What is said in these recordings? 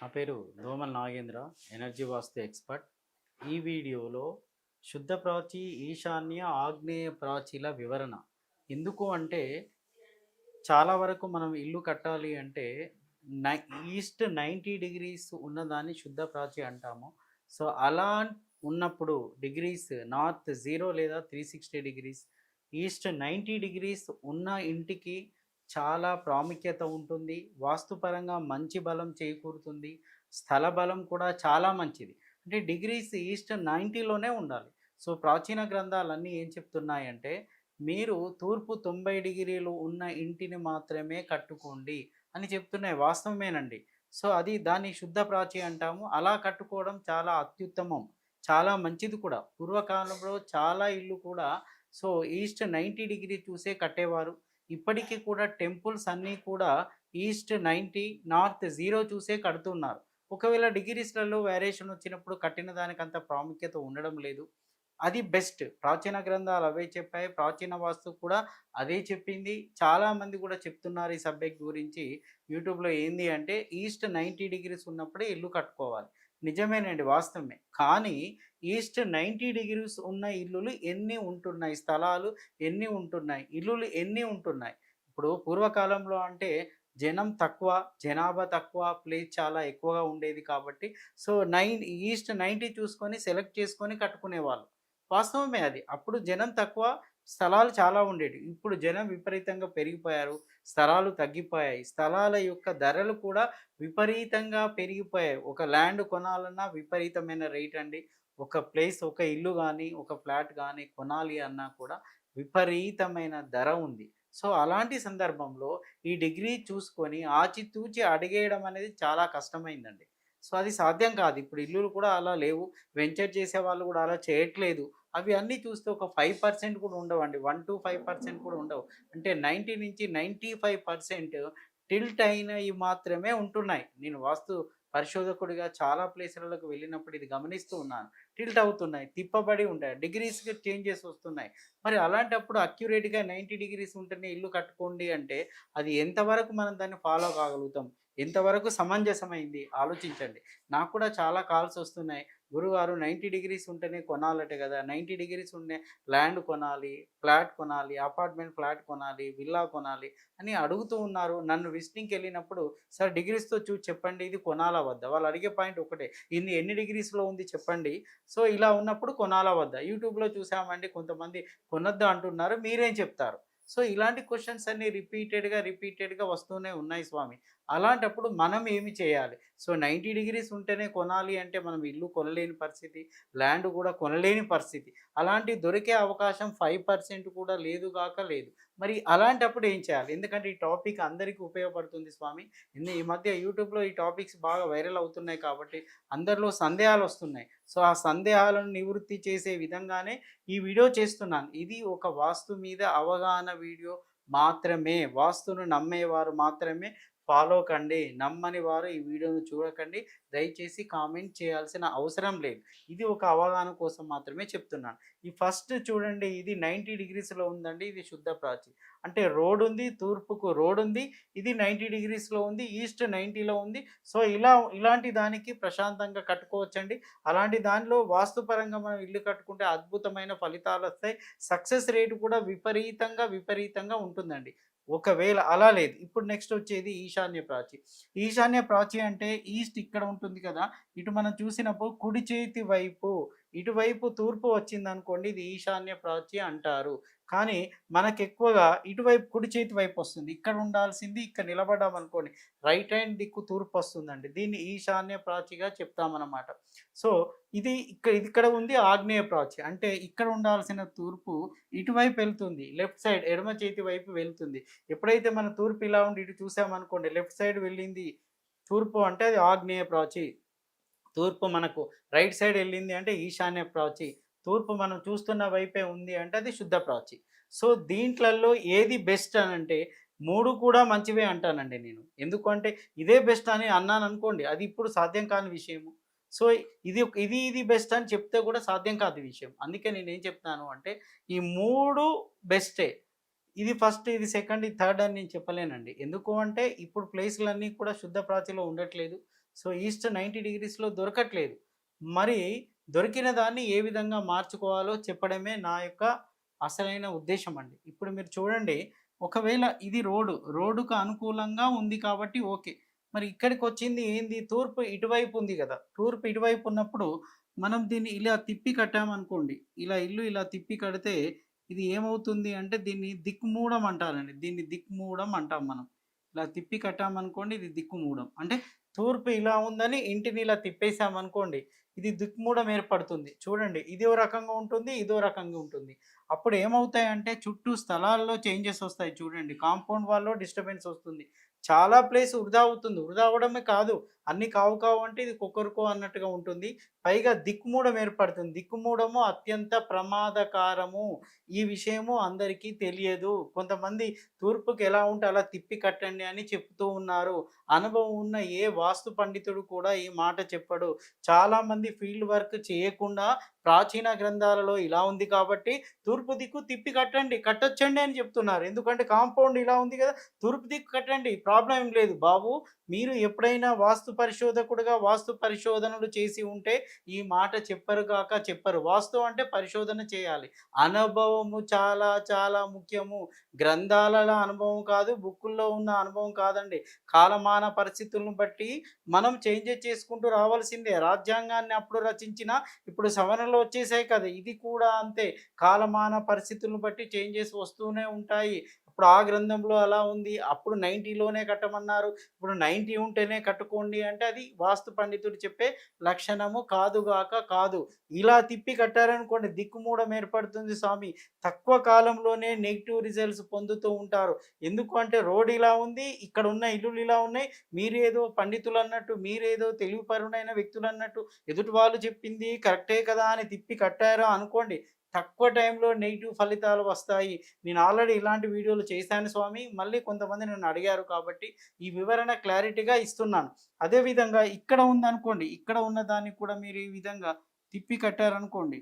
నా పేరు Domal Nagendra energy vastu expert ఈ వీడియోలో శుద్ధ ప్రాచి ఈశాన్య ఆగ్నేయ ప్రాచీల వివరణ. ఎందుకు అంటే చాలా వరకు మనం ఇల్లు కట్టాలి అంటే నై ఈస్ట్ నైంటీ డిగ్రీస్ ఉన్నదాన్ని శుద్ధ ప్రాచి అంటాము. సో అలా ఉన్నప్పుడు డిగ్రీస్ నార్త్ జీరో లేదా three sixty degrees east ninety degrees ఉన్న ఇంటికి చాలా ప్రాముఖ్యత ఉంటుంది. వాస్తుపరంగా మంచి బలం చేకూరుతుంది. స్థల బలం కూడా చాలా మంచిది. అంటే డిగ్రీస్ ఈస్ట్ నైంటీలోనే ఉండాలి. సో ప్రాచీన గ్రంథాలన్నీ ఏం చెప్తున్నాయంటే మీరు తూర్పు తొంభై డిగ్రీలు ఉన్న ఇంటిని మాత్రమే కట్టుకోండి అని చెప్తున్నాయి. వాస్తవమేనండి. సో అది దాన్ని శుద్ధ ప్రాచి అంటాము. అలా కట్టుకోవడం చాలా అత్యుత్తమం. చాలా మంచిది కూడా. పూర్వకాలంలో చాలా ఇల్లు కూడా సో ఈస్ట్ నైంటీ డిగ్రీ చూసే కట్టేవారు. ఇప్పటికీ కూడా టెంపుల్స్ అన్నీ కూడా ఈస్ట్ నైంటీ నార్త్ జీరో చూసే కడుతున్నారు. ఒకవేళ డిగ్రీస్లలో వేరియేషన్ వచ్చినప్పుడు కట్టిన దానికి అంత ప్రాముఖ్యత ఉండడం లేదు. అది బెస్ట్. ప్రాచీన గ్రంథాలు అవే చెప్పాయి. ప్రాచీన వాస్తు కూడా అదే చెప్పింది. చాలామంది కూడా చెప్తున్నారు ఈ సబ్జెక్ట్ గురించి. యూట్యూబ్లో ఏంది అంటే ఈస్ట్ నైంటీ డిగ్రీస్ ఉన్నప్పుడే ఇల్లు కట్టుకోవాలి. నిజమేనండి వాస్తవమే. కానీ ఈస్ట్ నైంటీ డిగ్రీస్ ఉన్న ఇల్లులు ఎన్ని ఉంటున్నాయి? స్థలాలు ఎన్ని ఉంటున్నాయి? ఇల్లులు ఎన్ని ఉంటున్నాయి? ఇప్పుడు పూర్వకాలంలో అంటే జనం తక్కువ జనాభా తక్కువ ప్లేస్ చాలా ఎక్కువగా ఉండేది కాబట్టి సో నైన్ ఈస్ట్ నైంటీ చూసుకొని సెలెక్ట్ చేసుకొని కట్టుకునేవాళ్ళు. వాస్తవమే అది. అప్పుడు జనం తక్కువ స్థలాలు చాలా ఉండేవి ఇప్పుడు జనం విపరీతంగా పెరిగిపోయారు. స్థలాలు తగ్గిపోయాయి. స్థలాల యొక్క ధరలు కూడా విపరీతంగా పెరిగిపోయాయి. ఒక ల్యాండ్ కొనాలన్నా విపరీతమైన రేట్ అండి. ఒక ప్లేస్ ఒక ఇల్లు కానీ ఒక ఫ్లాట్ కానీ కొనాలి అన్నా కూడా విపరీతమైన ధర ఉంది. సో అలాంటి సందర్భంలో ఈ డిగ్రీ చూసుకొని ఆచితూచి అడిగేయడం అనేది చాలా కష్టమైందండి. సో అది సాధ్యం కాదు. ఇప్పుడు ఇల్లులు కూడా అలా లేవు. వెంచర్ చేసే వాళ్ళు కూడా అలా చేయట్లేదు. అవి అన్నీ చూస్తే ఒక ఫైవ్ పర్సెంట్ కూడా ఉండవండి. వన్ టు ఫైవ్ పర్సెంట్ కూడా ఉండవు. అంటే నైంటీ నుంచి నైంటీ ఫైవ్ పర్సెంట్ టిల్ట్ అయినవి మాత్రమే ఉంటున్నాయి. నేను వాస్తు పరిశోధకుడిగా చాలా ప్లేసులకు వెళ్ళినప్పుడు ఇది గమనిస్తూ ఉన్నాను. టిల్ట్ అవుతున్నాయి తిప్పబడి ఉంటాయి డిగ్రీస్కి చేంజెస్ వస్తున్నాయి. మరి అలాంటప్పుడు అక్యురేట్గా నైంటీ డిగ్రీస్ ఉంటేనే ఇల్లు కట్టుకోండి అంటే అది ఎంతవరకు మనం దాన్ని ఫాలో కాగలుగుతాం? ఎంతవరకు సమంజసమైంది? ఆలోచించండి. నాకు కూడా చాలా కాల్స్ వస్తున్నాయి. గురుగారు నైంటీ డిగ్రీస్ ఉంటేనే కొనాలట కదా. నైంటీ డిగ్రీస్ ఉండే ల్యాండ్ కొనాలి ఫ్లాట్ కొనాలి అపార్ట్మెంట్ ఫ్లాట్ కొనాలి విల్లా కొనాలి అని అడుగుతూ ఉన్నారు. నన్ను విజిటింగ్కి వెళ్ళినప్పుడు సార్ డిగ్రీస్తో చూసి చెప్పండి ఇది కొనాలా వద్దా? వాళ్ళు అడిగే పాయింట్ ఒకటే ఇన్ని ఎన్ని డిగ్రీస్లో ఉంది చెప్పండి. సో ఇలా ఉన్నప్పుడు కొనాలా వద్దా? యూట్యూబ్లో చూసామండి కొంతమంది కొనొద్దు అంటున్నారు మీరేం చెప్తారు? సో ఇలాంటి క్వశ్చన్స్ అన్ని రిపీటెడ్గా రిపీటెడ్గా వస్తూనే ఉన్నాయి స్వామి. అలాంటప్పుడు మనం ఏమి చేయాలి? సో నైంటీ డిగ్రీస్ ఉంటేనే కొనాలి అంటే మనం ఇల్లు కొనలేని పరిస్థితి ల్యాండ్ కూడా కొనలేని పరిస్థితి. అలాంటి దొరికే అవకాశం ఫైవ్ పర్సెంట్ కూడా లేదు కాక లేదు. మరి అలాంటప్పుడు ఏం చేయాలి? ఎందుకంటే ఈ టాపిక్ అందరికీ ఉపయోగపడుతుంది స్వామి. ఈ మధ్య యూట్యూబ్లో ఈ టాపిక్స్ బాగా వైరల్ అవుతున్నాయి కాబట్టి అందరిలో సందేహాలు వస్తున్నాయి. సో ఆ సందేహాలను నివృత్తి చేసే విధంగానే ఈ వీడియో చేస్తున్నాను. ఇది ఒక వాస్తు మీద అవగాహన వీడియో మాత్రమే. వాస్తును నమ్మేవారు మాత్రమే. ఫాలో కండి. నమ్మని వారు ఈ వీడియోను చూడకండి. దయచేసి కామెంట్ చేయాల్సిన అవసరం లేదు. ఇది ఒక అవగాహన కోసం మాత్రమే చెప్తున్నాను. ఈ ఫస్ట్ చూడండి ఇది నైంటీ డిగ్రీస్లో ఉందండి ఇది శుద్ధ ప్రాచి అంటే రోడ్ ఉంది తూర్పుకు రోడ్ ఉంది ఇది నైంటీ డిగ్రీస్లో ఉంది ఈస్ట్ నైంటీలో ఉంది. సో ఇలా ఇలాంటి దానికి ప్రశాంతంగా కట్టుకోవచ్చండి. అలాంటి దానిలో వాస్తుపరంగా మనం ఇల్లు కట్టుకుంటే అద్భుతమైన ఫలితాలు వస్తాయి. సక్సెస్ రేటు కూడా విపరీతంగా విపరీతంగా ఉంటుందండి. ఒకవేళ అలా లేదు. ఇప్పుడు నెక్స్ట్ వచ్చేది ఈశాన్య ప్రాచి. ఈశాన్య ప్రాచి అంటే ఈస్ట్ ఇక్కడ ఉంటుంది కదా. ఇటు మనం చూసినప్పుడు కుడి చేతి వైపు ఇటువైపు తూర్పు వచ్చింది అనుకోండి ఇది ఈశాన్య ప్రాచి అంటారు. కానీ మనకు ఎక్కువగా ఇటువైపు కుడి చేతి వైపు వస్తుంది. ఇక్కడ ఉండాల్సింది ఇక్కడ నిలబడ్డాం అనుకోండి రైట్ హ్యాండ్ దిక్కు తూర్పు వస్తుందండి. దీన్ని ఈశాన్య ప్రాచిగా చెప్తామన్నమాట. సో ఇది ఇక్కడ ఇక్కడ ఉంది ఆగ్నేయ ప్రాచి అంటే ఇక్కడ ఉండాల్సిన తూర్పు ఇటువైపు వెళ్తుంది లెఫ్ట్ సైడ్ ఎడమ చేతి వైపు వెళ్తుంది. ఎప్పుడైతే మన తూర్పు ఇలా ఉండి ఇటు చూసామనుకోండి లెఫ్ట్ సైడ్ వెళ్ళింది తూర్పు అంటే అది ఆగ్నేయ ప్రాచి తూర్పు మనకు రైట్ సైడ్ వెళ్ళింది అంటే ఈశాన్య ప్రాచి. తూర్పు మనం చూస్తున్న వైపే ఉంది అంటే అది శుద్ధ ప్రాచి. సో దీంట్లలో ఏది బెస్ట్ అని అంటే మూడు కూడా మంచివే అంటానండి నేను. ఎందుకంటే ఇదే బెస్ట్ అని అన్నాను అనుకోండి అది ఇప్పుడు సాధ్యం కాని విషయము. సో ఇది ఇది ఇది బెస్ట్ అని చెప్తే కూడా సాధ్యం కాదు విషయం. అందుకే నేను ఏం చెప్తాను అంటే ఈ మూడు బెస్టే. ఇది ఫస్ట్ ఇది సెకండ్ ఇది థర్డ్ అని నేను చెప్పలేనండి. ఎందుకు అంటే ఇప్పుడు ప్లేస్లన్నీ కూడా శుద్ధ ప్రాచిలో ఉండట్లేదు. సో ఈస్ట్ నైంటీ డిగ్రీస్లో దొరకట్లేదు. మరి దొరికిన దాన్ని ఏ విధంగా మార్చుకోవాలో చెప్పడమే నా యొక్క అసలైన ఉద్దేశం అండి. ఇప్పుడు మీరు చూడండి ఒకవేళ ఇది రోడ్డు రోడ్డుకు అనుకూలంగా ఉంది కాబట్టి ఓకే. మరి ఇక్కడికి వచ్చింది ఏంది? తూర్పు ఇటువైపు ఉంది కదా. తూర్పు ఇటువైపు ఉన్నప్పుడు మనం దీన్ని ఇలా తిప్పి కట్టామనుకోండి ఇలా ఇల్లు ఇలా తిప్పి కడితే ఇది ఏమవుతుంది అంటే దీన్ని దిక్కుమూడం అంటారండి. దీన్ని దిక్కుమూడం అంటాం మనం. ఇలా తిప్పి కట్టామనుకోండి ఇది దిక్కుమూడం. అంటే తూర్పు ఇలా ఉందని ఇంటిని ఇలా తిప్పేసామనుకోండి ఇది దిక్కుమూడం ఏర్పడుతుంది. చూడండి ఇదో రకంగా ఉంటుంది ఇదో రకంగా ఉంటుంది. అప్పుడు ఏమవుతాయంటే చుట్టూ స్థలాల్లో చేంజెస్ వస్తాయి చూడండి. కాంపౌండ్ వాళ్ళలో డిస్టర్బెన్స్ వస్తుంది. చాలా ప్లేస్ వృధా అవుతుంది. వృధా అవడమే కాదు. అన్ని కావు కావు అంటే ఇది కుక్కరుకో అన్నట్టుగా ఉంటుంది. పైగా దిక్కుమూడం ఏర్పడుతుంది. దిక్కుమూడము అత్యంత ప్రమాదకారము. ఈ విషయము అందరికీ తెలియదు. కొంతమంది తూర్పుకి ఎలా ఉంటే అలా తిప్పి కట్టండి అని చెప్తూ ఉన్నారు. అనుభవం ఉన్న ఏ వాస్తు పండితుడు కూడా ఈ మాట చెప్పడు. చాలామంది ఫీల్డ్ వర్క్ చేయకుండా ప్రాచీన గ్రంథాలలో ఇలా ఉంది కాబట్టి తూర్పు దిక్కు తిప్పి కట్టండి కట్టొచ్చండి అని చెప్తున్నారు. ఎందుకంటే కాంపౌండ్ ఇలా ఉంది కదా తూర్పు దిక్కు కట్టండి ప్రాబ్లం ఏం లేదు. బాబు మీరు ఎప్పుడైనా వాస్తు పరిశోధకుడుగా వాస్తు పరిశోధనలు చేసి ఉంటే ఈ మాట చెప్పరు కాక చెప్పరు. వాస్తు అంటే పరిశోధన చేయాలి. అనుభవము చాలా చాలా ముఖ్యము. గ్రంథాలలో అనుభవం కాదు బుక్కుల్లో ఉన్న అనుభవం కాదండి. కాలమాన పరిస్థితులను బట్టి మనం చేంజెస్ చేసుకుంటూ రావాల్సిందే. రాజ్యాంగాన్ని అప్పుడు రచించిన ఇప్పుడు సవరణలు వచ్చేసాయి కదా. ఇది కూడా అంతే. కాలమాన పరిస్థితులను బట్టి చేంజెస్ వస్తూనే ఉంటాయి. ఇప్పుడు ఆ గ్రంథంలో అలా ఉంది. అప్పుడు నైంటీలోనే కట్టమన్నారు. ఇప్పుడు నైంటీ ఉంటేనే కట్టుకోండి అంటే అది వాస్తు పండితుడు చెప్పే లక్షణము కాదుగాక కాదు. ఇలా తిప్పి కట్టారనుకోండి దిక్కుమూడం ఏర్పడుతుంది స్వామి. తక్కువ కాలంలోనే నెగిటివ్ రిజల్ట్స్ పొందుతూ ఉంటారు. ఎందుకు అంటే రోడ్ ఇలా ఉంది ఇక్కడ ఉన్న ఇల్లులు ఇలా ఉన్నాయి. మీరేదో పండితులు అన్నట్టు మీరేదో తెలివిపరుడైన వ్యక్తులు అన్నట్టు ఎదుటి వాళ్ళు చెప్పింది కరెక్టే కదా అని తిప్పి కట్టారో అనుకోండి తక్కువ టైంలో నెగిటివ్ ఫలితాలు వస్తాయి. నేను ఆల్రెడీ ఇలాంటి వీడియోలు చేశాను స్వామి. మళ్ళీ కొంతమంది నన్ను అడిగారు కాబట్టి ఈ వివరణ క్లారిటీగా ఇస్తున్నాను. అదేవిధంగా ఇక్కడ ఉందనుకోండి ఇక్కడ ఉన్న దాన్ని కూడా మీరు ఈ విధంగా తిప్పి కట్టారనుకోండి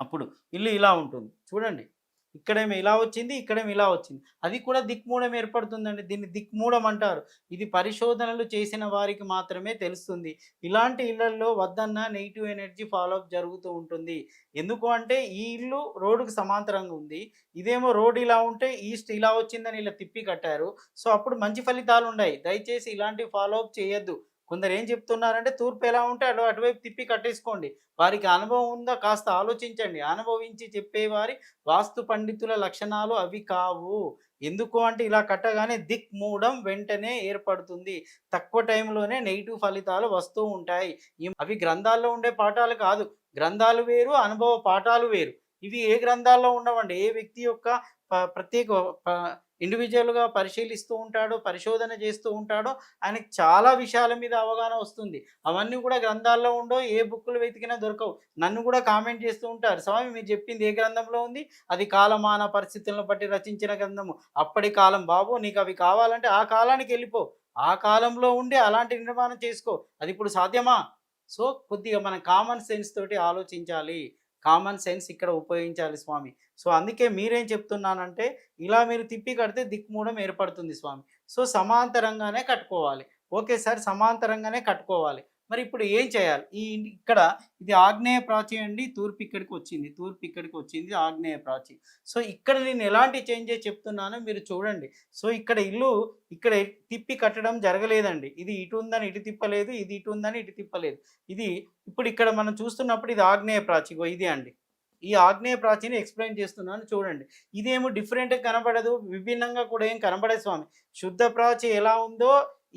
అప్పుడు ఇల్లు ఇలా ఉంటుంది. చూడండి. ఇక్కడేమో ఇలా వచ్చింది ఇక్కడేమో ఇలా వచ్చింది. అది కూడా దిక్మూడం ఏర్పడుతుందండి. దీన్ని దిక్మూడం అంటారు. ఇది పరిశోధనలు చేసిన వారికి మాత్రమే తెలుస్తుంది. ఇలాంటి ఇళ్ళలో వద్దన్న నెగిటివ్ ఎనర్జీ ఫాలోఅప్ జరుగుతూ ఉంటుంది. ఎందుకు అంటే ఈ ఇల్లు రోడ్డుకు సమాంతరంగా ఉంది. ఇదేమో రోడ్ ఇలా ఉంటే ఈస్ట్ ఇలా వచ్చిందని ఇలా తిప్పి కట్టారు. సో అప్పుడు మంచి ఫలితాలు ఉన్నాయి. దయచేసి ఇలాంటివి ఫాలోఅప్ చేయొద్దు. కొందరు ఏం చెప్తున్నారంటే తూర్పు ఎలా ఉంటే అటు అటువైపు తిప్పి కట్టేసుకోండి. వారికి అనుభవం ఉందా? కాస్త ఆలోచించండి. అనుభవించి చెప్పేవారి వాస్తు పండితుల లక్షణాలు అవి కావు. ఎందుకు అంటే ఇలా కట్టగానే దిక్ మూడం వెంటనే ఏర్పడుతుంది. తక్కువ టైంలోనే నెగిటివ్ ఫలితాలు వస్తూ ఉంటాయి. అవి గ్రంథాల్లో ఉండే పాఠాలు కాదు. గ్రంథాలు వేరు అనుభవ పాఠాలు వేరు. ఇవి ఏ గ్రంథాల్లో ఉండవండి. ఏ వ్యక్తి యొక్క ప- ప్రత్యేక ప- ఇండివిజువల్గా పరిశీలిస్తూ ఉంటాడో పరిశోధన చేస్తూ ఉంటాడో ఆయనకి చాలా విషయాల మీద అవగాహన వస్తుంది. అవన్నీ కూడా గ్రంథాల్లో ఉండో ఏ బుక్కులు వెతికినా దొరకవు. నన్ను కూడా కామెంట్ చేస్తూ ఉంటారు. స్వామి మీరు చెప్పింది ఏ గ్రంథంలో ఉంది? అది కాలమాన పరిస్థితులను బట్టి రచించిన గ్రంథము. అప్పటి కాలం బాబు నీకు అవి కావాలంటే ఆ కాలానికి వెళ్ళిపో. ఆ కాలంలో ఉండి అలాంటి నిర్మాణం చేసుకో. అది ఇప్పుడు సాధ్యమా? సో కొద్దిగా మనం కామన్ సెన్స్ తోటి ఆలోచించాలి. కామన్ సెన్స్ ఇక్కడ ఉపయోగించాలి స్వామి. సో అందుకే మీరేం చెప్తున్నానంటే ఇలా మీరు తిప్పి కడితే దిక్మూడం ఏర్పడుతుంది స్వామి. సో సమాంతరంగానే కట్టుకోవాలి. ఓకే సార్ సమాంతరంగానే కట్టుకోవాలి. మరి ఇప్పుడు ఏం చేయాలి? ఈ ఇక్కడ ఇది ఆగ్నేయ ప్రాచి అండి తూర్పు ఇక్కడికి వచ్చింది తూర్పు ఇక్కడికి వచ్చింది ఆగ్నేయ ప్రాచి. సో ఇక్కడ నేను ఎలాంటి చేంజెస్ చెప్తున్నానో మీరు చూడండి. సో ఇక్కడ ఇల్లు ఇక్కడ తిప్పి కట్టడం జరగలేదండి. ఇది ఇటు ఉందని ఇటు తిప్పలేదు ఇది ఇటు ఉందని ఇటు తిప్పలేదు. ఇది ఇప్పుడు ఇక్కడ మనం చూస్తున్నప్పుడు ఇది ఆగ్నేయ ప్రాచి ఇది అండి. ఈ ఆగ్నేయ ప్రాచీని ఎక్స్ప్లెయిన్ చేస్తున్నాను చూడండి. ఇదేమో డిఫరెంట్ కనబడదు విభిన్నంగా కూడా ఏం కనబడదు స్వామి. శుద్ధ ప్రాచి ఎలా ఉందో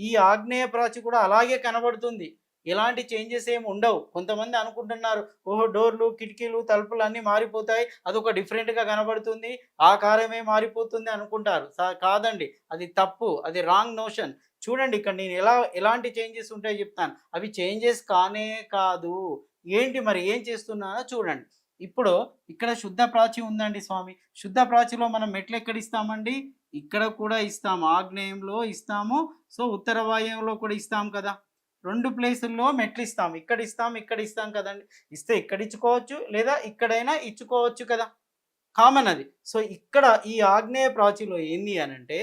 ఈ ఆగ్నేయ ప్రాచి కూడా అలాగే కనబడుతుంది. ఎలాంటి చేంజెస్ ఏమి ఉండవు. కొంతమంది అనుకుంటున్నారు ఓహో డోర్లు కిటికీలు తలుపులు అన్నీ మారిపోతాయి అదొక డిఫరెంట్గా కనబడుతుంది ఆకారమే మారిపోతుంది అనుకుంటారు. కాదండి అది తప్పు అది రాంగ్ నోషన్ చూడండి ఇక్కడ నేను ఎలా ఎలాంటి చేంజెస్ ఉంటాయో చెప్తాను. అవి చేంజెస్ కానే కాదు. ఏంటి మరి ఏం చేస్తున్నానో చూడండి. ఇప్పుడు ఇక్కడ శుద్ధ ప్రాచి ఉందండి స్వామి. శుద్ధ ప్రాచిలో మనం మెట్లు ఎక్కడ ఇస్తామండి ఇక్కడ కూడా ఇస్తాము ఆగ్నేయంలో ఇస్తాము సో ఉత్తర వాయువులో కూడా ఇస్తాం కదా. రెండు ప్లేసుల్లో మెట్లు ఇస్తాం ఇక్కడ ఇస్తాం ఇక్కడ ఇస్తాం కదండి. ఇస్తే ఇక్కడ ఇచ్చుకోవచ్చు లేదా ఇక్కడైనా ఇచ్చుకోవచ్చు కదా. కామన్ అది. సో ఇక్కడ ఈ ఆగ్నేయ ప్రాచిలో ఏంది అని అంటే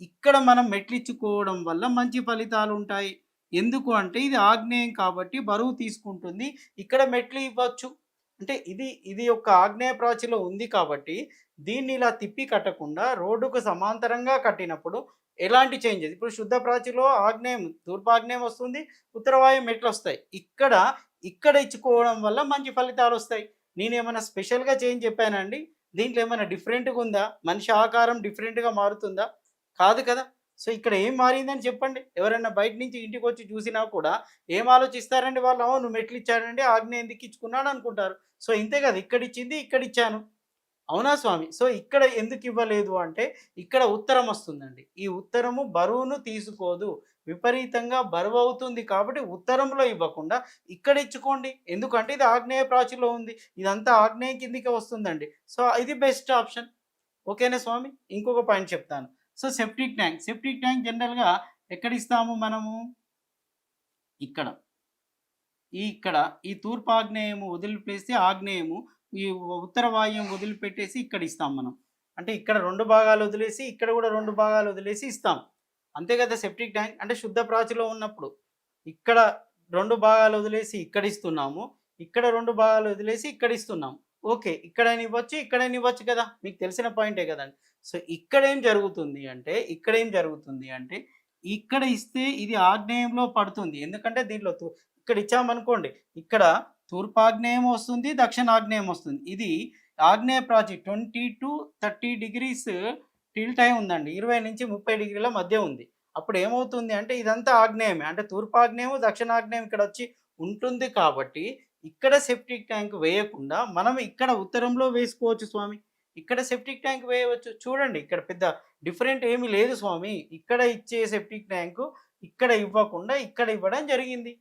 ఇక్కడ మనం మెట్లు ఇచ్చుకోవడం వల్ల మంచి ఫలితాలు ఉంటాయి ఎందుకు అంటే ఇది ఆగ్నేయం కాబట్టి బరువు తీసుకుంటుంది. ఇక్కడ మెట్లు ఇవ్వచ్చు. అంటే ఇది ఇది ఒక ఆగ్నేయ ప్రాచిలో ఉంది కాబట్టి దీన్ని ఇలా తిప్పి కట్టకుండా రోడ్డుకు సమాంతరంగా కట్టినప్పుడు ఎలాంటి చేంజెస్? ఇప్పుడు శుద్ధ ప్రాచిలో ఆగ్నేయం తూర్పు ఆగ్నేయం వస్తుంది ఉత్తరవాయు మెట్లు వస్తాయి ఇక్కడ ఇక్కడ ఇచ్చుకోవడం వల్ల మంచి ఫలితాలు వస్తాయి. నేను ఏమైనా స్పెషల్గా చేంజ్ చెప్పానండి? దీంట్లో ఏమైనా డిఫరెంట్గా ఉందా? మనిషి ఆకారం డిఫరెంట్గా మారుతుందా? కాదు కదా! సో ఇక్కడ ఏం మారిందని చెప్పండి. ఎవరైనా బయట నుంచి ఇంటికి వచ్చి చూసినా కూడా ఏం ఆలోచిస్తారండి వాళ్ళు? అవును మెట్లు ఇచ్చాడండి ఆగ్నేయం ఎందుకు ఇచ్చుకున్నాడు అనుకుంటారు. సో ఇంతే కదా! ఇక్కడ ఇచ్చింది ఇక్కడ ఇచ్చాను అవునా స్వామి? సో ఇక్కడ ఎందుకు ఇవ్వలేదు అంటే ఇక్కడ ఉత్తరం వస్తుందండి. ఈ ఉత్తరము బరువును తీసుకోదు. విపరీతంగా బరువు అవుతుంది కాబట్టి ఉత్తరంలో ఇవ్వకుండా ఇక్కడ ఇచ్చుకోండి. ఎందుకంటే ఇది ఆగ్నేయ ప్రాచులో ఉంది. ఇదంతా ఆగ్నేయ కిందికి వస్తుందండి. సో ఇది బెస్ట్ ఆప్షన్. ఓకేనా స్వామి? ఇంకొక పాయింట్ చెప్తాను. So septic tank. Septic tank జనరల్గా ఎక్కడ ఇస్తాము మనము? ఇక్కడ. ఈ ఇక్కడ ఈ తూర్పు ఆగ్నేయము వదిలిపేస్తే ఆగ్నేయము ఈ ఉత్తర వాయుం వదిలిపెట్టేసి ఇక్కడ ఇస్తాం మనం. అంటే ఇక్కడ రెండు భాగాలు వదిలేసి ఇక్కడ కూడా రెండు భాగాలు వదిలేసి ఇస్తాం. అంతే కదా సెప్టిక్ ట్యాంక్? అంటే శుద్ధ ప్రాచిలో ఉన్నప్పుడు ఇక్కడ రెండు భాగాలు వదిలేసి ఇక్కడ ఇస్తున్నాము ఇక్కడ రెండు భాగాలు వదిలేసి ఇక్కడ ఇస్తున్నాం. ఓకే ఇక్కడైనా ఇవ్వచ్చు ఇక్కడైనా ఇవ్వచ్చు కదా? మీకు తెలిసిన పాయింటే కదండి. సో ఇక్కడ ఏం జరుగుతుంది అంటే ఇక్కడ ఏం జరుగుతుంది అంటే ఇక్కడ ఇస్తే ఇది ఆగ్నేయంలో పడుతుంది. ఎందుకంటే దీంట్లో ఇక్కడ ఇచ్చామనుకోండి ఇక్కడ తూర్పాగ్నేయం వస్తుంది దక్షిణాగ్నేయం వస్తుంది. ఇది ఆగ్నేయ Prachi twenty to thirty degrees tilt అయి ఉందండి. ఇరవై నుంచి ముప్పై డిగ్రీల మధ్య ఉంది. అప్పుడు ఏమవుతుంది అంటే ఇదంతా ఆగ్నేయమే. అంటే తూర్పాగ్నేయం దక్షిణాగ్నేయం ఇక్కడ వచ్చి ఉంటుంది కాబట్టి ఇక్కడ సెప్టిక్ ట్యాంక్ వేయకుండా మనం ఇక్కడ ఉత్తరంలో వేసుకోవచ్చు స్వామి. ఇక్కడ సెప్టిక్ ట్యాంక్ వేయవచ్చు. చూడండి ఇక్కడ పెద్ద డిఫరెంట్ ఏమీ లేదు స్వామి. ఇక్కడ ఇచ్చే సెప్టిక్ ట్యాంకు ఇక్కడ ఇవ్వకుండా ఇక్కడ ఇవ్వడం జరిగింది.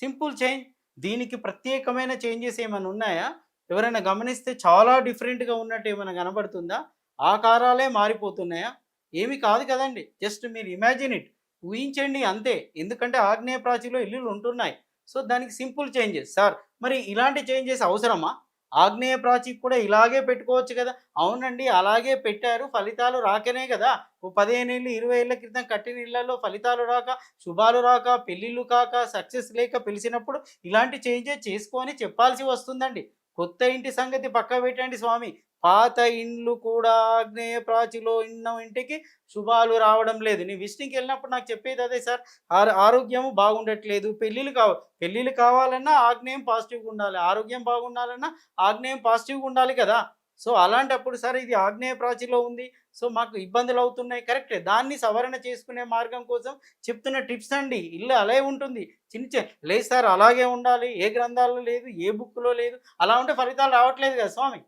సింపుల్ చేంజ్ దీనికి ప్రత్యేకమైన చేంజెస్ ఏమైనా ఉన్నాయా? ఎవరైనా గమనిస్తే చాలా డిఫరెంట్గా ఉన్నట్టు ఏమైనా కనబడుతుందా? ఆకారాలే మారిపోతున్నాయా? ఏమి కాదు కదండి. జస్ట్ మీరు ఇమాజిన్ ఇట్. ఊహించండి అంతే. ఎందుకంటే ఆగ్నేయ ప్రాచిలో ఇల్లులు ఉంటున్నాయి. సో దానికి సింపుల్ చేంజెస్. సార్ మరి ఇలాంటి చేంజెస్ అవసరమా? ఆగ్నేయ ప్రాచికి కూడా ఇలాగే పెట్టుకోవచ్చు కదా. అవునండి అలాగే పెట్టారు. ఫలితాలు రాకనే కదా. ఓ పదిహేను ఏళ్ళు ఇరవై ఏళ్ళ క్రితం కట్టిన ఇళ్ళలో ఫలితాలు రాక శుభాలు రాక పెళ్ళిళ్ళు కాక సక్సెస్ లేక పిలిచినప్పుడు ఇలాంటి చేంజెస్ చేసుకొని చెప్పాల్సి వస్తుందండి. కొత్త ఇంటి సంగతి పక్క పెట్టండి స్వామి. పాత ఇండ్లు కూడా ఆగ్నేయ ప్రాచిలో ఉన్న ఇంటికి శుభాలు రావడం లేదు. నీ విష్ణుకి వెళ్ళినప్పుడు నాకు చెప్పేది అదే సార్. ఆరో ఆరోగ్యం బాగుండట్లేదు. పెళ్ళిళ్ళు కావ పెళ్ళిళ్ళు కావాలన్నా ఆగ్నేయం పాజిటివ్గా ఉండాలి. ఆరోగ్యం బాగుండాలన్నా ఆగ్నేయం పాజిటివ్గా ఉండాలి కదా. సో అలాంటప్పుడు సార్ ఇది ఆగ్నేయ ప్రాచిలో ఉంది. సో మాకు ఇబ్బందులు అవుతున్నాయి. కరెక్టే. దాన్ని సవరణ చేసుకునే మార్గం కోసం చెప్తున్న టిప్స్ అండి. ఇల్లు అలాగే ఉంటుంది. చిన్న చిన్న లేదు సార్ అలాగే ఉండాలి. ఏ గ్రంథాల్లో లేదు ఏ బుక్లో లేదు. అలా ఉంటే ఫలితాలు రావట్లేదు కదా స్వామి.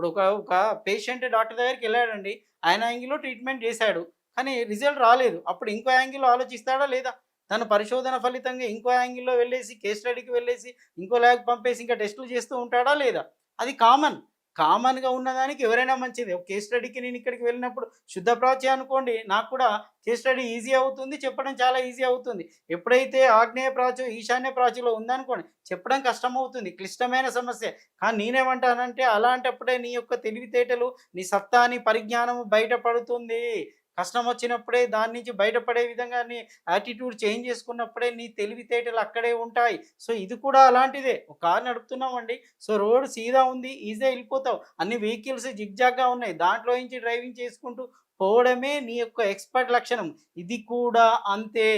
ఇప్పుడు ఒక ఒక పేషెంట్ డాక్టర్ దగ్గరికి వెళ్ళాడండి. ఆయన యాంగిల్లో ట్రీట్మెంట్ చేశాడు. కానీ రిజల్ట్ రాలేదు. అప్పుడు ఇంకో యాంగిల్లో ఆలోచిస్తాడా లేదా? తన పరిశోధన ఫలితంగా ఇంకో యాంగిల్లో వెళ్ళేసి కేస్ స్టడీకి వెళ్ళేసి ఇంకో ల్యాబ్ పంపేసి ఇంకా టెస్టులు చేస్తూ ఉంటాడా లేదా? అది కామన్. కామన్గా ఉన్నదానికి ఎవరైనా మంచిది. ఒక కేస్ స్టడీకి నేను ఇక్కడికి వెళ్ళినప్పుడు శుద్ధ ప్రాచి అనుకోండి నాకు కూడా కేస్ స్టడీ ఈజీ అవుతుంది చెప్పడం చాలా ఈజీ అవుతుంది. ఎప్పుడైతే ఆగ్నేయ ప్రాచు ఈశాన్య ప్రాచులో ఉందనుకోండి చెప్పడం కష్టం అవుతుంది క్లిష్టమైన సమస్య. కానీ నేనేమంటానంటే అలాంటప్పుడే నీ యొక్క తెలివితేటలు నీ సత్తా నీ పరిజ్ఞానము బయటపడుతుంది. కష్టం వచ్చినప్పుడే దాని నుంచి బయటపడే విధంగా నీ యాటిట్యూడ్ చేంజ్ చేసుకున్నప్పుడే నీ తెలివితేటలు అక్కడే ఉంటాయి. సో ఇది కూడా అలాంటిదే. ఒక కార్ నడుపుతున్నామండి. సో రోడ్ సీదా ఉంది ఈజీగా వెళ్ళిపోతావు. అన్ని వెహికల్స్ జిగ్జాగ్గా ఉన్నాయి. దాంట్లో నుంచి డ్రైవింగ్ చేసుకుంటూ పోవడమే నీ యొక్క ఎక్స్పర్ట్ లక్షణం. ఇది కూడా అంతే.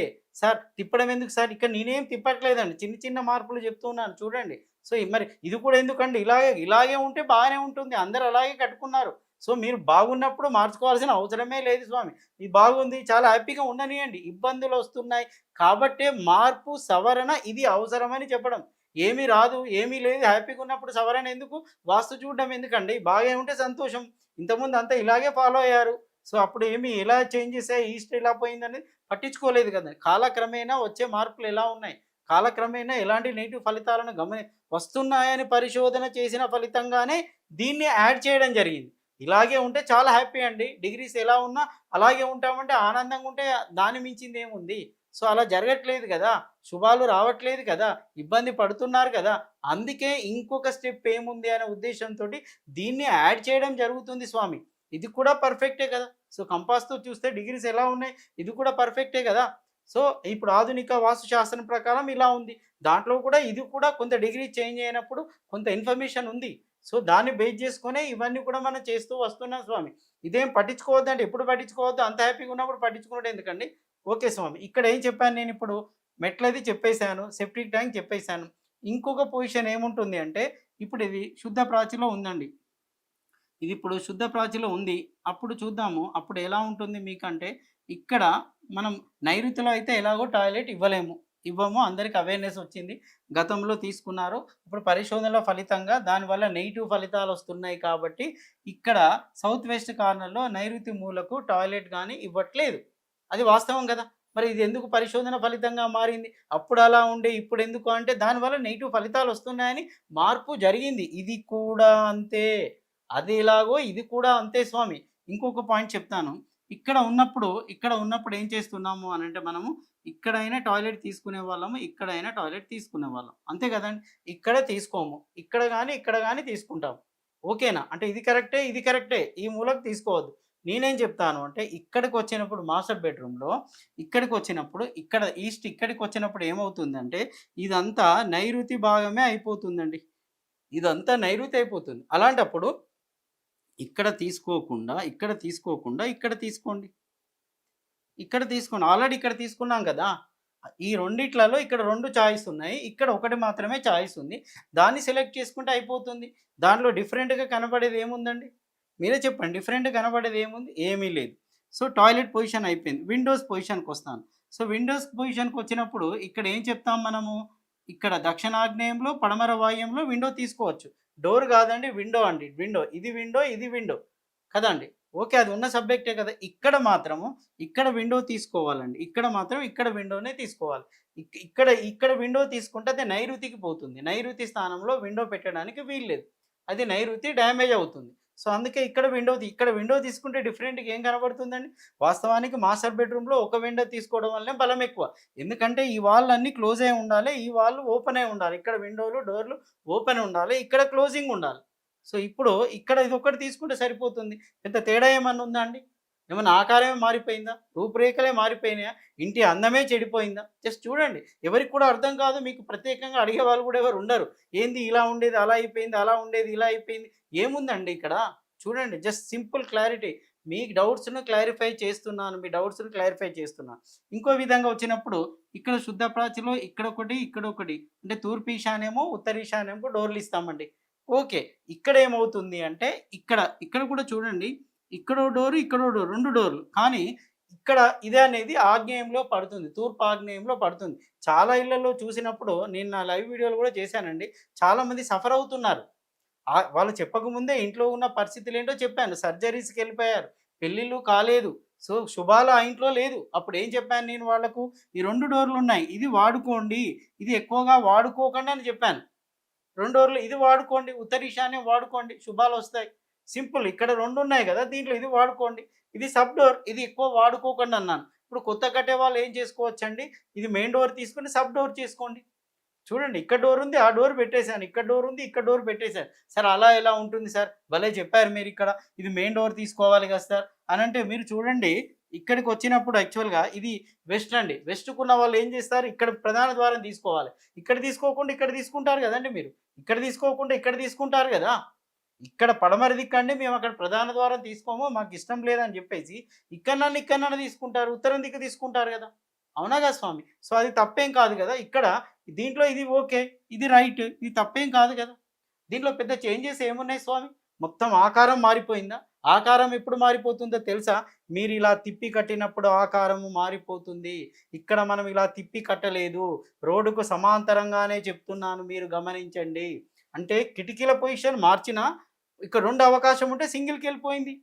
సార్ తిప్పడం ఎందుకు? సార్ ఇక్కడ నేనేం తిప్పట్లేదండి. చిన్న చిన్న మార్పులు చెప్తున్నాను చూడండి. సో మరి ఇది కూడా ఎందుకండి? ఇలాగే ఇలాగే ఉంటే బాగానే ఉంటుంది. అందరు అలాగే కట్టుకున్నారు. సో మీరు బాగున్నప్పుడు మార్చుకోవాల్సిన అవసరమే లేదు స్వామి. ఇది బాగుంది చాలా హ్యాపీగా ఉండనియండి. ఇబ్బందులు వస్తున్నాయి. కాబట్టే మార్పు సవరణ ఇది అవసరమని చెప్పడం. ఏమీ రాదు ఏమీ లేదు. హ్యాపీగా ఉన్నప్పుడు సవరణ ఎందుకు? వాస్తు చూడడం ఎందుకండి? బాగా ఉంటే సంతోషం. ఇంతకుముందు అంతా ఇలాగే ఫాలో అయ్యారు. సో అప్పుడు ఏమి ఎలా చేంజ్ చేసాయి ఈస్ట్ ఎలా పోయిందనేది పట్టించుకోలేదు కదా. కాలక్రమేణా వచ్చే మార్పులు ఎలా ఉన్నాయి? కాలక్రమేణా ఎలాంటి నెగిటివ్ ఫలితాలను గమని వస్తున్నాయని పరిశోధన చేసిన ఫలితంగానే దీన్ని యాడ్ చేయడం జరిగింది. ఇలాగే ఉంటే చాలా హ్యాపీ అండి. డిగ్రీస్ ఎలా ఉన్నా అలాగే ఉంటామంటే ఆనందంగా ఉంటే దాని మించింది ఏముంది? సో అలా జరగట్లేదు కదా. శుభాలు రావట్లేదు కదా. ఇబ్బంది పడుతున్నారు కదా. అందుకే ఇంకొక స్టెప్ ఏముంది అనే ఉద్దేశంతో దీన్ని యాడ్ చేయడం జరుగుతుంది స్వామి. ఇది కూడా పర్ఫెక్టే కదా. సో కంపాస్తో చూస్తే డిగ్రీస్ ఎలా ఉన్నాయి? ఇది కూడా పర్ఫెక్టే కదా. సో ఇప్పుడు ఆధునిక వాస్తుశాస్త్రం ప్రకారం ఇలా ఉంది. దాంట్లో కూడా ఇది కూడా కొంత డిగ్రీ చేంజ్ అయినప్పుడు కొంత ఇన్ఫర్మేషన్ ఉంది. సో దాన్ని బేస్ చేసుకునే ఇవన్నీ కూడా మనం చేస్తూ వస్తున్నాం స్వామి. ఇదేం పట్టించుకోవద్దండి. ఎప్పుడు పట్టించుకోవద్దు. అంత హ్యాపీగా ఉన్నప్పుడు పట్టించుకున్నాడు ఎందుకండి? ఓకే స్వామి. ఇక్కడ ఏం చెప్పాను నేను ఇప్పుడు? మెట్లది చెప్పేశాను. సెప్టిక్ ట్యాంక్ చెప్పేశాను. ఇంకొక పొజిషన్ ఏముంటుంది అంటే ఇప్పుడు ఇది శుద్ధ ప్రాచిలో ఉందండి. ఇది ఇప్పుడు శుద్ధ ప్రాచిలో ఉంది. అప్పుడు చూద్దాము. అప్పుడు ఎలా ఉంటుంది మీకంటే ఇక్కడ మనం నైరుతిలో అయితే ఎలాగో టాయిలెట్ ఇవ్వలేము. ఇవ్వము. అందరికి అవేర్నెస్ వచ్చింది. గతంలో తీసుకున్నారు. ఇప్పుడు పరిశోధనల ఫలితంగా దానివల్ల నెగిటివ్ ఫలితాలు వస్తున్నాయి కాబట్టి ఇక్కడ సౌత్ వెస్ట్ కార్నర్లో నైరుతి మూలకు టాయిలెట్ కానీ ఇవ్వట్లేదు. అది వాస్తవం కదా. మరి ఇది ఎందుకు పరిశోధన ఫలితంగా మారింది? అప్పుడు అలా ఉండే ఇప్పుడు ఎందుకు అంటే దానివల్ల నెగిటివ్ ఫలితాలు వస్తున్నాయని మార్పు జరిగింది. ఇది కూడా అంతే. అది ఇలాగో ఇది కూడా అంతే స్వామి. ఇంకొక పాయింట్ చెప్తాను. ఇక్కడ ఉన్నప్పుడు ఇక్కడ ఉన్నప్పుడు ఏం చేస్తున్నాము అని అంటే మనము ఇక్కడైనా టాయిలెట్ తీసుకునే వాళ్ళము ఇక్కడైనా టాయిలెట్ తీసుకునే వాళ్ళం. అంతే కదండి? ఇక్కడ తీసుకోము. ఇక్కడ కానీ ఇక్కడ కానీ తీసుకుంటాము. ఓకేనా? అంటే ఇది కరెక్టే ఇది కరెక్టే. ఈ మూలకు తీసుకోవద్దు. నేనేం చెప్తాను అంటే ఇక్కడికి వచ్చినప్పుడు మాస్టర్ బెడ్రూమ్లో ఇక్కడికి వచ్చినప్పుడు ఇక్కడ ఈస్ట్ ఇక్కడికి వచ్చినప్పుడు ఏమవుతుందంటే ఇదంతా నైరుతి భాగమే అయిపోతుందండి. ఇదంతా నైరుతి అయిపోతుంది. అలాంటప్పుడు ఇక్కడ తీసుకోకుండా ఇక్కడ తీసుకోకుండా ఇక్కడ తీసుకోండి. ఇక్కడ తీసుకున్నాం. ఆల్రెడీ ఇక్కడ తీసుకున్నాం కదా. ఈ రెండిట్లలో ఇక్కడ రెండు చాయిస్ ఉన్నాయి. ఇక్కడ ఒకటి మాత్రమే చాయిస్ ఉంది. దాన్ని సెలెక్ట్ చేసుకుంటే అయిపోతుంది. దాంట్లో డిఫరెంట్గా కనబడేది ఏముందండి? మీరే చెప్పండి. డిఫరెంట్ కనబడేది ఏముంది? ఏమీ లేదు. సో టాయిలెట్ పొజిషన్ అయిపోయింది. విండోస్ పొజిషన్కి వస్తాను. సో విండోస్ పొజిషన్కి వచ్చినప్పుడు ఇక్కడ ఏం చెప్తాం మనము? ఇక్కడ దక్షిణాగ్నేయంలో పడమర వాయుంలో విండో తీసుకోవచ్చు. డోర్ కాదండి విండో అండి. విండో ఇది విండో ఇది విండో కదండి? ఓకే అది ఉన్న సబ్జెక్టే కదా. ఇక్కడ మాత్రము ఇక్కడ విండో తీసుకోవాలండి. ఇక్కడ మాత్రం ఇక్కడ విండోనే తీసుకోవాలి. ఇక్కడ ఇక్కడ విండో తీసుకుంటే అది నైరుతికి పోతుంది. నైరుతి స్థానంలో విండో పెట్టడానికి వీల్లేదు. అది నైరుతి డ్యామేజ్ అవుతుంది. సో అందుకే ఇక్కడ విండో ఇక్కడ విండో తీసుకుంటే డిఫరెంట్గా ఏం కనబడుతుందండి? వాస్తవానికి మాస్టర్ బెడ్రూమ్లో ఒక విండో తీసుకోవడం వల్లనే బలం ఎక్కువ. ఎందుకంటే ఈ వాళ్ళు అన్నీ క్లోజ్ అయి ఉండాలి ఈ వాళ్ళు ఓపెన్ అయి ఉండాలి. ఇక్కడ విండోలు డోర్లు ఓపెన్ ఉండాలి ఇక్కడ క్లోజింగ్ ఉండాలి. సో ఇప్పుడు ఇక్కడ ఇది ఒకటి తీసుకుంటే సరిపోతుంది. పెద్ద తేడా ఏమన్నా ఉందా అండి? ఏమన్నా ఆకారమే మారిపోయిందా? రూపురేఖలే మారిపోయినాయా? ఇంటి అందమే చెడిపోయిందా? జస్ట్ చూడండి. ఎవరికి కూడా అర్థం కాదు. మీకు ప్రత్యేకంగా అడిగే వాళ్ళు కూడా ఎవరు ఉండరు. ఏంది ఇలా ఉండేది అలా అయిపోయింది అలా ఉండేది ఇలా అయిపోయింది? ఏముందండి ఇక్కడ? చూడండి. Just simple clarity. మీ డౌట్స్ను క్లారిఫై చేస్తున్నాను. మీ డౌట్స్ను క్లారిఫై చేస్తున్నాను ఇంకో విధంగా వచ్చినప్పుడు ఇక్కడ శుద్ధ ప్రాచిలో ఇక్కడ ఒకటి ఇక్కడ ఒకటి అంటే తూర్పు ఈశానేమో ఉత్తర ఈశానేమో డోర్లు ఇస్తామండి. ఓకే ఇక్కడ ఏమవుతుంది అంటే ఇక్కడ ఇక్కడ కూడా చూడండి. ఇక్కడో డోరు ఇక్కడో డోర్ రెండు డోర్లు. కానీ ఇక్కడ ఇదే అనేది ఆగ్నేయంలో పడుతుంది తూర్పు ఆగ్నేయంలో పడుతుంది. చాలా ఇళ్ళలో చూసినప్పుడు నేను నా లైవ్ వీడియోలు కూడా చేశానండి. చాలామంది సఫర్ అవుతున్నారు. వాళ్ళు చెప్పకముందే ఇంట్లో ఉన్న పరిస్థితులు ఏంటో చెప్పాను. సర్జరీస్కి వెళ్ళిపోయారు. పెళ్ళిళ్ళు కాలేదు. సో శుభాలు ఆ ఇంట్లో లేదు. అప్పుడు ఏం చెప్పాను నేను వాళ్ళకు? ఈ రెండు డోర్లు ఉన్నాయి. ఇది వాడుకోండి. ఇది ఎక్కువగా వాడుకోకండి అని చెప్పాను. రెండు డోర్లు ఇది వాడుకోండి ఉత్తర ఈశాన్యం వాడుకోండి శుభాలు వస్తాయి. సింపుల్ ఇక్కడ రెండు ఉన్నాయి కదా దీంట్లో ఇది వాడుకోండి ఇది సబ్ డోర్ ఇది ఎక్కువ వాడుకోకండి అన్నాను. ఇప్పుడు కొత్త కట్టే వాళ్ళు ఏం చేసుకోవచ్చండి? ఇది మెయిన్ డోర్ తీసుకొని సబ్ డోర్ చేసుకోండి. చూడండి ఇక్కడ డోర్ ఉంది ఆ డోర్ పెట్టేశాను ఇక్కడ డోర్ ఉంది ఇక్కడ డోర్ పెట్టేశాను. సార్ అలా ఎలా ఉంటుంది సార్? భలే చెప్పారు మీరు ఇక్కడ ఇది మెయిన్ డోర్ తీసుకోవాలి కదా సార్? అని అంటే మీరు చూడండి ఇక్కడికి వచ్చినప్పుడు యాక్చువల్గా ఇది వెస్ట్ అండి. వెస్ట్కున్న వాళ్ళు ఏం చేస్తారు? ఇక్కడ ప్రధాన ద్వారం తీసుకోవాలి. ఇక్కడ తీసుకోకుండా ఇక్కడ తీసుకుంటారు కదండి మీరు. ఇక్కడ తీసుకోకుండా ఇక్కడ తీసుకుంటారు కదా. ఇక్కడ పడమర దిక్కండి మేము అక్కడ ప్రధాన ద్వారం తీసుకోము మాకు ఇష్టం లేదని చెప్పేసి ఇక్కడ నన్ను ఇక్కడ నన్ను తీసుకుంటారు ఉత్తరం దిక్కు తీసుకుంటారు కదా. అవునా కదా స్వామి? సో అది తప్పేం కాదు కదా. ఇక్కడ దీంట్లో ఇది ఓకే ఇది రైట్ ఇది తప్పేం కాదు కదా. దీంట్లో పెద్ద చేంజెస్ ఏమున్నాయి స్వామి? మొత్తం ఆకారం మారిపోయిందా? ఆకారం ఎప్పుడు మారిపోతుందో తెలుసా? మీరు ఇలా తిప్పి కట్టినప్పుడు ఆకారము మారిపోతుంది. ఇక్కడ మనం ఇలా తిప్పి కట్టలేదు. రోడ్డుకు సమాంతరంగానే చెప్తున్నాను మీరు గమనించండి. అంటే కిటికీల పొజిషన్ మార్చినా ఇక్కడ రెండు అవకాశం ఉంటే సింగిల్కి వెళ్ళిపోయింది.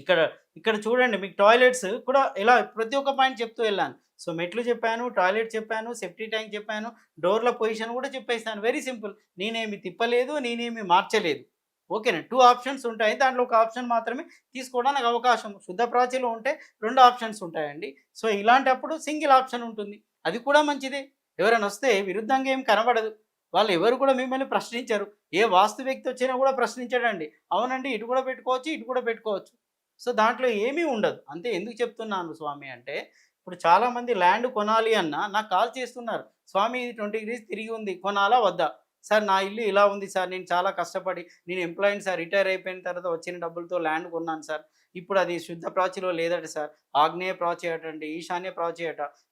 ఇక్కడ ఇక్కడ చూడండి మీకు టాయిలెట్స్ కూడా ఇలా ప్రతి ఒక్క పాయింట్ చెప్తూ వెళ్ళాను. సో మెట్లు చెప్పాను టాయిలెట్ చెప్పాను సెఫ్టీ ట్యాంక్ చెప్పాను డోర్ల పొజిషన్ కూడా చెప్పేస్తాను వెరీ సింపుల్. నేనేమి తిప్పలేదు నేనేమి మార్చలేదు. ఓకేనా? టూ ఆప్షన్స్ ఉంటాయి. దాంట్లో ఒక ఆప్షన్ మాత్రమే తీసుకోవడానికి అవకాశం శుద్ధ ప్రాచీలో ఉంటే రెండు ఆప్షన్స్ ఉంటాయండి. సో ఇలాంటప్పుడు సింగిల్ ఆప్షన్ ఉంటుంది. అది కూడా మంచిదే. ఎవరైనా వస్తే విరుద్ధంగా ఏం కనబడదు. వాళ్ళు ఎవరు కూడా మిమ్మల్ని ప్రశ్నించరు. ఏ వాస్తు వ్యక్తి వచ్చినా కూడా ప్రశ్నించడండి. అవునండి ఇటు కూడా పెట్టుకోవచ్చు ఇటు కూడా పెట్టుకోవచ్చు. సో దాంట్లో ఏమీ ఉండదు. అంతే ఎందుకు చెప్తున్నాను స్వామి అంటే ఇప్పుడు చాలామంది ల్యాండ్ కొనాలి అన్న నాకు కాల్ చేస్తున్నారు. స్వామి ఇది ట్వంటీ డిగ్రీస్ తిరిగి ఉంది. కొనాలా? వద్దా? సార్ నా ఇల్లు ఇలా ఉంది సార్ నేను చాలా కష్టపడి నేను ఎంప్లాయిని సార్ రిటైర్ అయిపోయిన తర్వాత వచ్చిన డబ్బులతో ల్యాండ్ కొన్నాను సార్. ఇప్పుడు అది శుద్ధ ప్రాచిలో లేదట సార్. ఆగ్నేయ ప్రాచి అండి ఈశాన్య ప్రాచి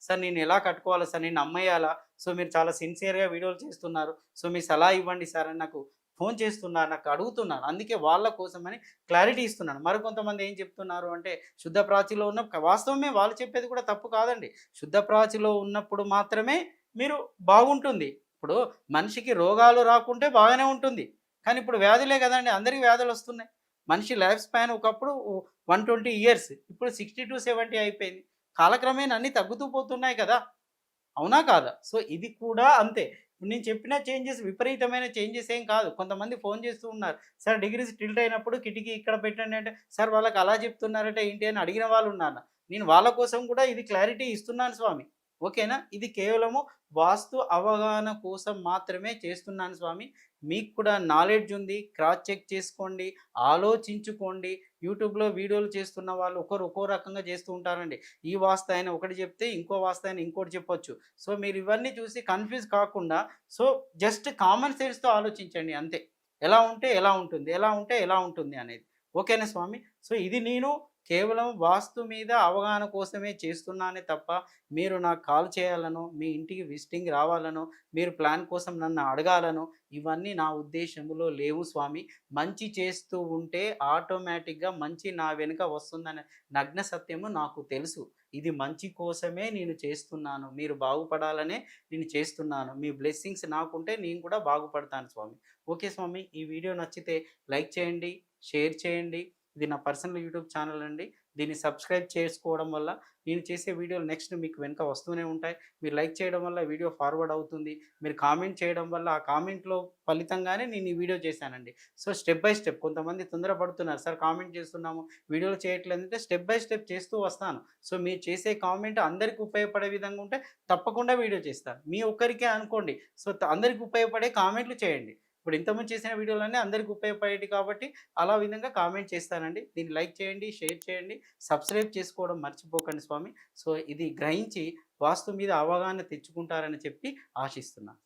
సార్ నేను ఎలా కట్టుకోవాలి సార్? నేను అమ్మేయాలా సో మీరు చాలా సిన్సియర్గా వీడియోలు చేస్తున్నారు. సో మీ సలహా ఇవ్వండి సార్ అని నాకు ఫోన్ చేస్తున్నారు నాకు అడుగుతున్నాను అందుకే వాళ్ళ కోసమని క్లారిటీ ఇస్తున్నాను. మరికొంతమంది ఏం చెప్తున్నారు అంటే శుద్ధ ప్రాచిలో ఉన్న వాస్తవమే వాళ్ళు చెప్పేది కూడా తప్పు కాదండి. శుద్ధ ప్రాచిలో ఉన్నప్పుడు మాత్రమే మీరు బాగుంటుంది. ఇప్పుడు మనిషికి రోగాలు రాకుంటే బాగానే ఉంటుంది. కానీ ఇప్పుడు వ్యాధులే కదండి అందరికీ వ్యాధులు వస్తున్నాయి. మనిషి లైఫ్ స్పాన్ ఒకప్పుడు వన్ ట్వంటీ ఇయర్స్ ఇప్పుడు సిక్స్టీ టు సెవెంటీ అయిపోయింది. కాలక్రమేణా అన్నీ తగ్గుతూ పోతున్నాయి కదా. అవునా కాదా? సో ఇది కూడా అంతే. ఇప్పుడు నేను చెప్పిన చేంజెస్ విపరీతమైన చేంజెస్ ఏం కాదు. కొంతమంది ఫోన్ చేస్తూ ఉన్నారు. సార్ డిగ్రీస్ టిల్ట్ అయినప్పుడు కిటికీ ఇక్కడ పెట్టండి అంటే సార్ వాళ్ళకి అలా చెప్తున్నారంటే ఏంటి అని అడిగిన వాళ్ళు ఉన్నారు. నేను వాళ్ళ కోసం కూడా ఇది క్లారిటీ ఇస్తున్నాను స్వామి. ఓకేనా? ఇది కేవలము వాస్తు అవగాహన కోసం మాత్రమే చేస్తున్నాను స్వామి. మీకు కూడా నాలెడ్జ్ ఉంది క్రాస్ చెక్ చేసుకోండి ఆలోచించుకోండి. యూట్యూబ్లో వీడియోలు చేస్తున్న వాళ్ళు ఒకరు ఒక్కో రకంగా చేస్తూ ఉంటారండి. ఈ వాస్త ఆయన ఒకటి చెప్తే ఇంకో వాస్త ఆయన ఇంకోటి చెప్పొచ్చు. సో మీరు ఇవన్నీ చూసి కన్ఫ్యూజ్ కాకుండా సో జస్ట్ కామన్ సెన్స్తో ఆలోచించండి అంతే. ఎలా ఉంటే ఎలా ఉంటుంది ఎలా ఉంటే ఎలా ఉంటుంది అనేది. ఓకేనా స్వామి? సో ఇది నేను కేవలం వాస్తు మీద అవగాహన కోసమే చేస్తున్నానే తప్ప మీరు నాకు కాల్ చేయాలనో మీ ఇంటికి విజిటింగ్ రావాలనో మీరు ప్లాన్ కోసం నన్ను అడగాలనో ఇవన్నీ నా ఉద్దేశంలో లేవు స్వామి. మంచి చేస్తూ ఉంటే ఆటోమేటిక్గా మంచి నా వెనుక వస్తుందనే నగ్న సత్యము నాకు తెలుసు. ఇది మంచి కోసమే నేను చేస్తున్నాను. మీరు బాగుపడాలనే నేను చేస్తున్నాను. మీ బ్లెస్సింగ్స్ నాకుంటే నేను కూడా బాగుపడతాను స్వామి. ఓకే స్వామి. ఈ వీడియో నచ్చితే లైక్ చేయండి షేర్ చేయండి. ఇది నా పర్సనల్ యూట్యూబ్ ఛానల్ అండి. దీన్ని సబ్స్క్రైబ్ చేసుకోవడం వల్ల నేను చేసే వీడియోలు నెక్స్ట్ మీకు వెనుక వస్తూనే ఉంటాయి. మీరు లైక్ చేయడం వల్ల వీడియో ఫార్వర్డ్ అవుతుంది. మీరు కామెంట్ చేయడం వల్ల ఆ కామెంట్లో ఫలితంగానే నేను ఈ వీడియో చేశానండి. సో స్టెప్ బై స్టెప్ కొంతమంది తొందరపడుతున్నారు. సార్ కామెంట్ చేస్తున్నాము. వీడియోలు చేయట్లేదు అంటే స్టెప్ బై స్టెప్ చేస్తూ వస్తాను. సో మీరు చేసే కామెంట్ అందరికీ ఉపయోగపడే విధంగా ఉంటే తప్పకుండా వీడియో చేస్తాను మీ ఒక్కరికే అనుకోండి. సో అందరికి అందరికీ ఉపయోగపడే కామెంట్లు చేయండి. ఇప్పుడు ఇంతకుముందు చేసిన వీడియోలన్నీ అందరికీ ఉపయోగపడేవి కాబట్టి అలా విధంగా కామెంట్ చేస్తానండి. దీన్ని లైక్ చేయండి షేర్ చేయండి సబ్స్క్రైబ్ చేసుకోవడం మర్చిపోకండి స్వామి. సో ఇది గ్రహించి వాస్తు మీద అవగాహన తెచ్చుకుంటారని చెప్పి ఆశిస్తున్నాను